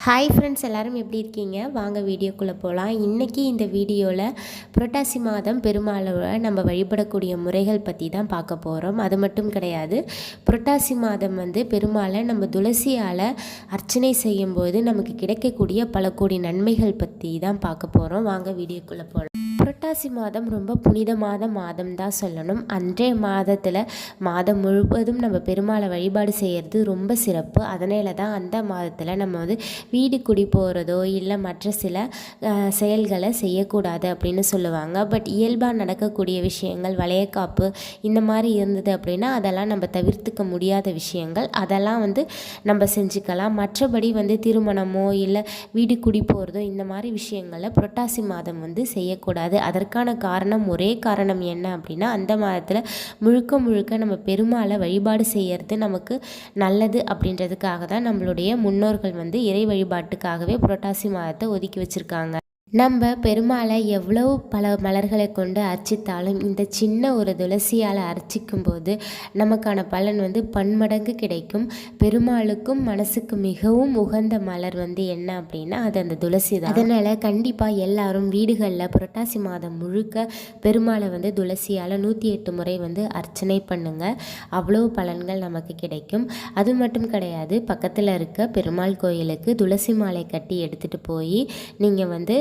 Hi friends எல்லாரும் எப்படி இருக்கீங்க? வாங்க வீடியோக்குள்ளே போகலாம் இன்றைக்கி இந்த வீடியோவில் புரட்டாசி மாதம் பெருமாளோட நம்ம வழிபடக்கூடிய முறைகள் பற்றி தான் பார்க்க போகிறோம் அது மட்டும் கிடையாது புரட்டாசி மாதம் வந்து பெருமாளை நம்ம துளசியால் அர்ச்சனை செய்யும்போது நமக்கு கிடைக்கக்கூடிய பல கோடி நன்மைகள் பற்றி தான் பார்க்க போகிறோம் வாங்க வீடியோக்குள்ளே போகலாம் புரட்டாசி மாதம் ரொம்ப புனிதமான மாதம் தான் சொல்லணும். அன்றைய மாதத்தில் மாதம் முழுவதும் நம்ம பெருமாளை வழிபாடு செய்கிறது ரொம்ப சிறப்பு. அதனால தான் அந்த மாதத்தில் நம்ம வந்து வீடு குடி போகிறதோ இல்லை மற்ற சில செயல்களை செய்யக்கூடாது அப்படின்னு சொல்லுவாங்க. பட் இயல்பாக நடக்கக்கூடிய விஷயங்கள் வளையக்காப்பு இந்த மாதிரி இருந்தது அப்படின்னா அதெல்லாம் நம்ம தவிர்த்துக்க முடியாத விஷயங்கள். அதெல்லாம் வந்து நம்ம செஞ்சுக்கலாம். மற்றபடி வந்து திருமணமோ இல்லை வீடு குடி போகிறதோ இந்த மாதிரி விஷயங்களை புரட்டாசி மாதம் வந்து செய்யக்கூடாது. அதற்கான காரணம் ஒரே காரணம் என்ன அப்படின்னா அந்த மாதத்தில் முழுக்க முழுக்க நம்ம பெருமாளை வழிபாடு செய்யறது நமக்கு நல்லது அப்படின்றதுக்காக தான் நம்மளுடைய முன்னோர்கள் வந்து இறை வழிபாட்டுக்காகவே புரட்டாசி மாதத்தை ஒதுக்கி வச்சுருக்காங்க. நம்ம பெருமாளை எவ்வளவு பல மலர்களை கொண்டு அர்ச்சித்தாலும் இந்த சின்ன ஒரு துளசியால் அர்ச்சிக்கும் போது நமக்கான பலன் வந்து பன்மடங்கு கிடைக்கும். பெருமாளுக்கும் மனசுக்கு மிகவும் உகந்த மலர் வந்து என்ன அப்படின்னா அது அந்த துளசி தான். அதனால் கண்டிப்பாக எல்லாரும் வீடுகளில் புரட்டாசி மாதம் முழுக்க பெருமாளை வந்து துளசியால் நூற்றி எட்டு முறை வந்து அர்ச்சனை பண்ணுங்கள் அவ்வளோ பலன்கள் நமக்கு கிடைக்கும். அது மட்டும் கிடையாது பக்கத்தில் இருக்க பெருமாள் கோயிலுக்கு துளசி மாலை கட்டி எடுத்துகிட்டு போய் நீங்கள் வந்து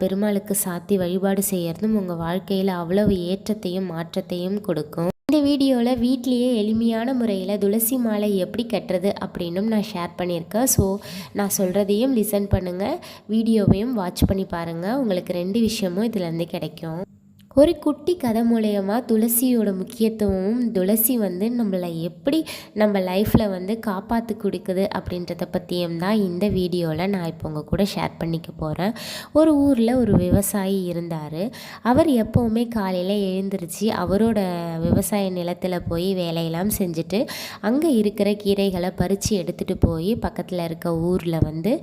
பெருமாளுக்கு சாத்தி வழிபாடு செய்கிறதும் உங்கள் வாழ்க்கையில் அவ்வளவு ஏற்றத்தையும் மாற்றத்தையும் கொடுக்கும். இந்த வீடியோவில் வீட்லேயே எளிமையான முறையில் துளசி மாலை எப்படி கட்டுறது அப்படின்னும் நான் ஷேர் பண்ணியிருக்கேன். ஸோ நான் சொல்கிறதையும் லிசன் பண்ணுங்கள் வீடியோவையும் வாட்ச் பண்ணி பாருங்கள் உங்களுக்கு ரெண்டு விஷயமும் இதுலேருந்து கிடைக்கும். ஒரு குட்டி கதை மூலயமா துளசியோட முக்கியத்துவமும் துளசி வந்து நம்மளை எப்படி நம்ம லைஃப்பில் வந்து காப்பாற்றி கொடுக்குது அப்படின்றத பற்றியும் தான் இந்த வீடியோவில் நான் இப்போ உங்கள் கூட ஷேர் பண்ணிக்க போகிறேன் ஒரு ஊரில் ஒரு விவசாயி இருந்தார். அவர் எப்போவுமே காலையில் எழுந்திரிச்சு அவரோட விவசாய நிலத்தில் போய் வேலையெல்லாம் செஞ்சுட்டு அங்கே இருக்கிற கீரைகளை பறித்து எடுத்துகிட்டு போய் பக்கத்தில் இருக்க ஊரில் வந்து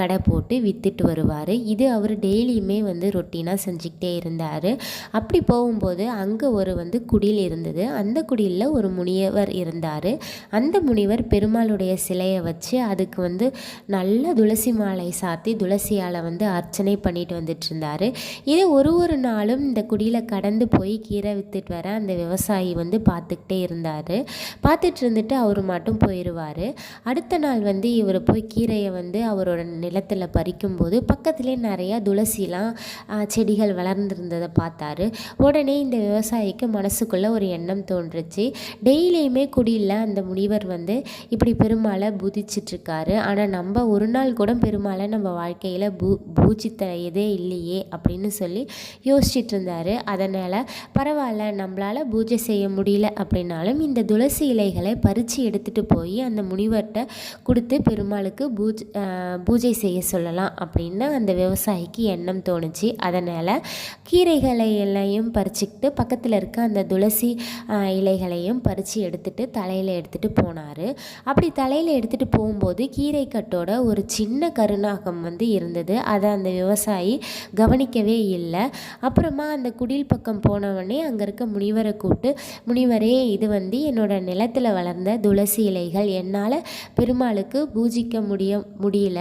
கடை போட்டு விற்றுட்டு வருவார். இது அவர் டெய்லியுமே வந்து ரொட்டீனாக செஞ்சுக்கிட்டே இருந்தார். அப்படி போகும்போது அங்கே ஒரு வந்து குடில் இருந்தது. அந்த குடிலில் ஒரு முனிவர் இருந்தார். அந்த முனிவர் பெருமாளுடைய சிலையை வச்சு அதுக்கு வந்து நல்ல துளசி மாலை சாத்தி துளசியால் வந்து அர்ச்சனை பண்ணிட்டு வந்துட்டு இருந்தார் இது ஒரு ஒரு நாளும் இந்த குடியில் கடந்து போய் கீரை வித்துட்டு வர அந்த விவசாயி வந்து பார்த்துக்கிட்டே இருந்தார். பார்த்துட்டு இருந்துட்டு அவர் மட்டும் போயிடுவார் அடுத்த நாள் வந்து இவர் போய் கீரையை வந்து அவரோட நிலத்தில் பறிக்கும்போது பக்கத்துலேயே நிறையா துளசிலாம் செடிகள் வளர்ந்துருந்ததை பார்த்து பார்த்தாரு. உடனே இந்த விவசாயிக்கு மனசுக்குள்ளே ஒரு எண்ணம் தோன்றுச்சு. டெய்லியுமே குடியில் அந்த முனிவர் வந்து இப்படி பெருமாளை பூதிச்சிட்ருக்காரு ஆனால் நம்ம ஒரு நாள் கூட பெருமாளை நம்ம வாழ்க்கையில் பூ பூஜித்த இதே இல்லையே அப்படின்னு சொல்லி யோசிச்சுட்டு இருந்தார் அதனால் பரவாயில்ல நம்மளால் பூஜை செய்ய முடியல அப்படின்னாலும் இந்த துளசி இலைகளை பறித்து எடுத்துகிட்டு போய் அந்த முனிவர்கிட்ட கொடுத்து பெருமாளுக்கு பூஜ் பூஜை செய்ய சொல்லலாம் அப்படின்னு அந்த விவசாயிக்கு எண்ணம் தோணுச்சு. அதனால் கீரைகளை எல்லையும் பறிச்சுக்கிட்டு பக்கத்தில் இருக்க அந்த துளசி இலைகளையும் பறித்து எடுத்துகிட்டு தலையில் எடுத்துகிட்டு போனார். அப்படி தலையில் எடுத்துகிட்டு போகும்போது கீரைக்கட்டோட ஒரு சின்ன கருநாகம் வந்து இருந்தது. அதை அந்த விவசாயி கவனிக்கவே இல்லை. அப்புறமா அந்த குடில் பக்கம் போனவொடனே அங்கே இருக்க முனிவரை கூப்பிட்டு முனிவரே இது வந்து என்னோட நிலத்தில் வளர்ந்த துளசி இலைகள். என்னால் பெருமாளுக்கு பூஜிக்க முடிய முடியல.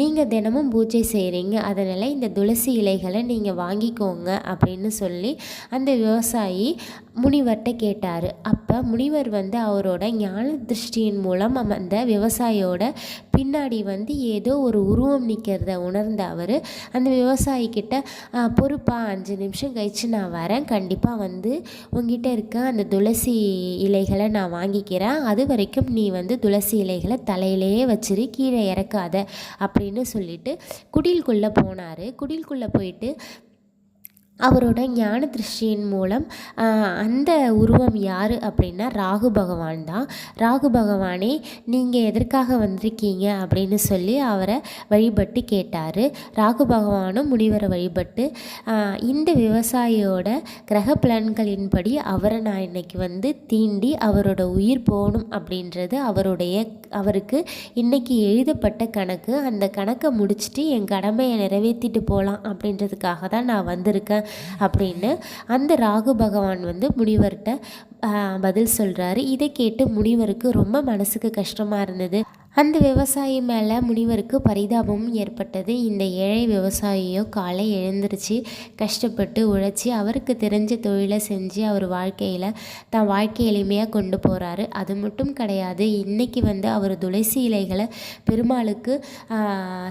நீங்கள் தினமும் பூஜை செய்கிறீங்க அதனால் இந்த துளசி இலைகளை நீங்கள் வாங்கிக்கோங்க. அப்படின்னு சொல்லி அந்த விவசாயி முனிவர்கிட்ட கேட்டார். அப்போ முனிவர் வந்து அவரோட ஞான திருஷ்டியின் மூலம் அந்த விவசாயியோட பின்னாடி வந்து ஏதோ ஒரு உருவம் நிற்கிறத உணர்ந்த அவர். அந்த விவசாயிக்கிட்ட "ஆ, பொறுப்பா அஞ்சு நிமிஷம் கழிச்சு நான் வரேன். கண்டிப்பாக வந்து உங்ககிட்ட இருக்க அந்த துளசி இலைகளை நான் வாங்கிக்கிறேன். அது வரைக்கும் நீ வந்து துளசி இலைகளை தலையிலேயே வச்சிரு கீழே இறக்காத. அப்படின்னு சொல்லிட்டு குடிலுக்குள்ளே போனார். குடிலுக்குள்ளே போயிட்டு அவரோட ஞான திருஷ்டியின் மூலம் அந்த உருவம் யார் அப்படின்னா ராகு பகவான் தான். ராகு பகவானே நீங்கள் எதற்காக வந்திருக்கீங்க அப்படின்னு சொல்லி அவரை வழிபட்டு கேட்டார். ராகு பகவானும் முனிவரை வழிபட்டு இந்த விவசாயியோட கிரக பலன்களின்படி அவரை நான் இன்னைக்கு வந்து தீண்டி அவரோட உயிர் போகணும் அப்படின்றது அவருடைய அவருக்கு இன்னைக்கு எழுதப்பட்ட கணக்கு. அந்த கணக்கை முடிச்சுட்டு என் கடமையை நிறைவேற்றிட்டு போகலாம் அப்படின்றதுக்காக தான் நான் வந்திருக்கேன். அப்படின்னு அந்த ராகு பகவான் வந்து முனிவர்கிட்ட பதில் சொல்கிறாரு இதை கேட்டு முனிவருக்கு ரொம்ப மனசுக்கு கஷ்டமாக இருந்தது. அந்த விவசாயி மேலே முனிவருக்கு பரிதாபமும் ஏற்பட்டது. இந்த ஏழை விவசாயியோ காலை எழுந்திருச்சு கஷ்டப்பட்டு உழைச்சி அவருக்கு தெரிஞ்ச தொழிலை செஞ்சு அவர் வாழ்க்கையில் தான் வாழ்க்கை எளிமையாக கொண்டு போகிறாரு அது மட்டும் கிடையாது இன்றைக்கி வந்து அவர் துளசி இலைகளை பெருமாளுக்கு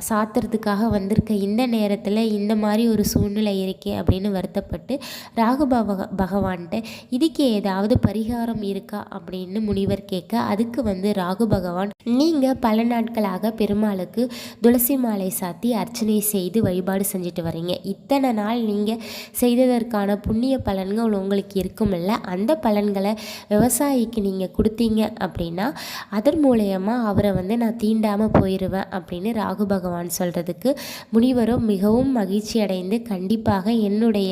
சாத்துறதுக்காக வந்திருக்க இந்த நேரத்தில் இந்த மாதிரி ஒரு சூழ்நிலை இருக்கே அப்படின்னு வருத்தப்பட்டு ராகு பக பகவான்கிட்ட இதுக்கு ஏதாவது பரிகாரம் இருக்கா? அப்படின்னு முனிவர் கேட்க அதுக்கு வந்து ராகு பகவான் நீங்கள் பல நாட்களாக பெருமாளுக்கு துளசி மாலை சாத்தி அர்ச்சனை செய்து வழிபாடு செஞ்சுட்டு வரீங்க. இத்தனை நாள் நீங்கள் செய்ததற்கான புண்ணிய பலன்கள் உங்களுக்கு இருக்குமில்ல. அந்த பலன்களை விவசாயிக்கு நீங்கள் கொடுத்தீங்க அப்படின்னா அதன் மூலயமா அவரை வந்து நான் தீண்டாமல் போயிடுவேன் அப்படின்னு ராகு பகவான் சொல்கிறதுக்கு முனிவரும் மிகவும் மகிழ்ச்சி அடைந்து கண்டிப்பாக என்னுடைய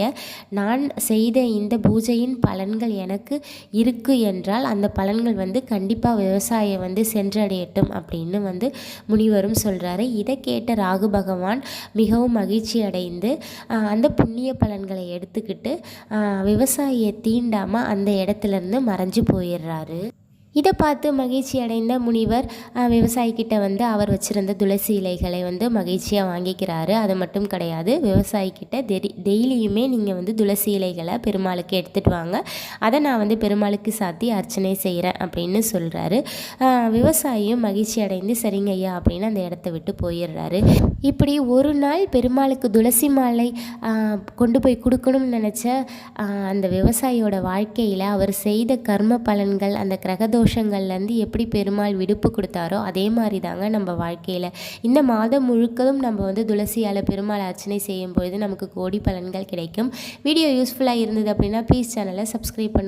நான் செய்த இந்த பூஜையின் பலன்கள் எனக்கு இருக்கு என்றால் அந்த பலன்கள் வந்து கண்டிப்பாக விவசாயம் வந்து சென்றடையட்டும் அப்படின்னு வந்து முனிவரும் சொல்கிறாரு இதை கேட்ட ராகு பகவான் மிகவும் மகிழ்ச்சி அடைந்து அந்த புண்ணிய பலன்களை எடுத்துக்கிட்டு விவசாயியை தீண்டாமல் அந்த இடத்துலேருந்து மறைஞ்சு போயிடுறாரு. இதை பார்த்து மகிழ்ச்சி அடைந்த முனிவர் விவசாயிக்கிட்ட வந்து அவர் வச்சிருந்த துளசி இலைகளை வந்து மகிழ்ச்சியாக வாங்கிக்கிறாரு. அது மட்டும் கிடையாது விவசாயிக்கிட்ட டெரி டெய்லியுமே நீங்கள் வந்து துளசி இலைகளை பெருமாளுக்கு எடுத்துகிட்டு வாங்க. அதை நான் வந்து பெருமாளுக்கு சாத்தி அர்ச்சனை செய்கிறேன் அப்படின்னு சொல்கிறாரு விவசாயியும் மகிழ்ச்சி அடைந்து சரிங்க ஐயா அப்படின்னு அந்த இடத்த விட்டு போயிடுறாரு. இப்படி ஒரு நாள் பெருமாளுக்கு துளசி மாலை கொண்டு போய் கொடுக்கணும்னு நினச்ச அந்த விவசாயியோட வாழ்க்கையில் அவர் செய்த கர்ம பலன்கள் அந்த தோஷங்கள்லேருந்து எப்படி பெருமாள் விடுப்பு கொடுத்தாரோ அதே மாதிரி தாங்க நம்ம வாழ்க்கையில். இந்த மாதம் முழுக்கதும் நம்ம வந்து துளசியால் பெருமாள் அர்ச்சனை செய்யும்பொழுது நமக்கு கோடி பலன்கள் கிடைக்கும். வீடியோ யூஸ்ஃபுல்லாக இருந்தது அப்படின்னா ப்ளீஸ் சேனலை சப்ஸ்கிரைப் பண்ணு